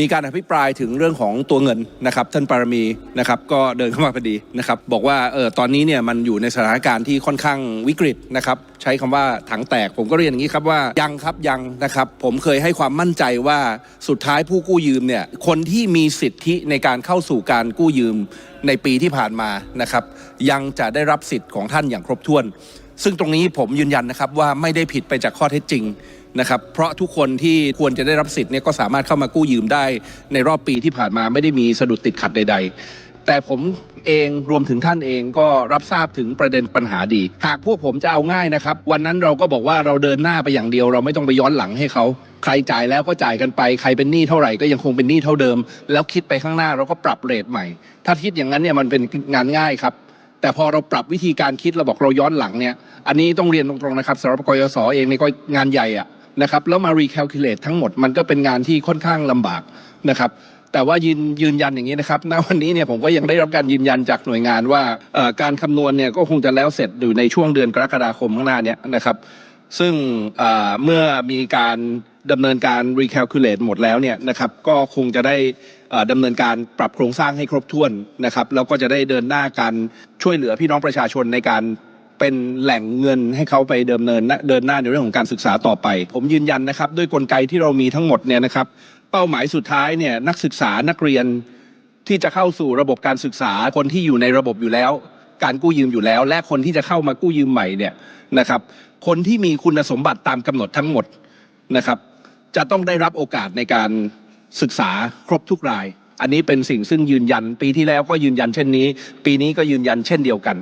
มีการอภิปรายถึงเรื่องของตัวเงินนะครับท่านปารมีนะครับก็เดินเข้ามาพอดีนะครับบอกว่าเออตอนนี้เนี่ยมันอยู่ในสถานการณ์ที่ค่อนข้างวิกฤตนะครับใช้คำว่าถังแตก ผมก็เรียนอย่างนี้ครับว่ายังครับยังนะครับผมเคยให้ความมั่นใจว่าสุดท้ายผู้กู้ยืมเนี่ยคนที่มีสิทธิในการเข้าสู่การกู้ยืม ในปีที่ผ่านมานะครับ ยังจะได้รับสิทธิ์ของท่านอย่างครบถ้วน ซึ่งตรงนี้ผมยืนยันนะครับว่าไม่ได้ผิดไปจากข้อเท็จจริงนะครับ เพราะทุกคนที่ควรจะได้รับสิทธิ์เนี่ยก็สามารถเข้ามากู้ยืมได้ในรอบปีที่ผ่านมาไม่ได้มีสะดุดติดขัดใด ๆ แต่ผมเองรวมถึงท่านเองก็รับทราบถึงประเด็นปัญหาดี หากพวกผมจะเอาง่ายนะครับ วันนั้นเราก็บอกว่าเราเดินหน้าไปอย่างเดียว เราไม่ต้องไปย้อนหลังให้เขา ใครจ่ายแล้วก็จ่ายกันไป ใครเป็นหนี้เท่าไหร่ก็ยังคงเป็นหนี้เท่าเดิม แล้วคิดไปข้างหน้าเราก็ปรับเรทใหม่ ถ้าคิดอย่างนั้นเนี่ยมันเป็นงานง่ายครับ แต่พอเราปรับวิธีการคิดเราบอกเราย้อนหลังเนี่ย อันนี้ต้องเรียนตรงๆนะครับสำหรับกยศเองนี่ก็งานใหญ่อะนะครับแล้วมา recalculate ทั้งหมดมันก็เป็นงานที่ค่อนข้างลำบากนะครับ แต่ว่ายืนยืนยันอย่างนี้นะครับ ณ วันนี้เนี่ยผมก็ยังได้รับการยืนยันจากหน่วยงานว่าการคำนวณเนี่ยก็คงจะแล้วเสร็จอยู่ในช่วงเดือนกรกฎาคมข้างหน้าเนี่ยนะครับ ซึ่งเมื่อมีการดำเนินการ recalculate หมดแล้วเนี่ยนะครับ ก็คงจะได้ดำเนินการปรับโครงสร้างให้ครบถ้วนนะครับ แล้วก็จะได้เดินหน้าการช่วยเหลือพี่น้องประชาชนในการ เป็นแหล่งเงินให้เขาไปเดิมเนินเดินหน้าในเรื่องของการศึกษาต่อไป ผมยืนยันนะครับ ด้วยกลไกที่เรามีทั้งหมดเนี่ยนะครับเป้าหมายสุดท้ายเนี่ยนักศึกษานักเรียนที่จะเข้าสู่ระบบการศึกษาคนที่อยู่ในระบบอยู่แล้ว การกู้ยืมอยู่แล้ว และคนที่จะเข้ามากู้ยืมใหม่เนี่ยนะครับ คนที่มีคุณสมบัติตามกำหนดทั้งหมดนะครับ จะต้องได้รับโอกาสในการศึกษาครบทุกราย อันนี้เป็นสิ่งซึ่งยืนยัน ปีที่แล้วก็ยืนยันเช่นนี้ ปีนี้ก็ยืนยันเช่นเดียวกัน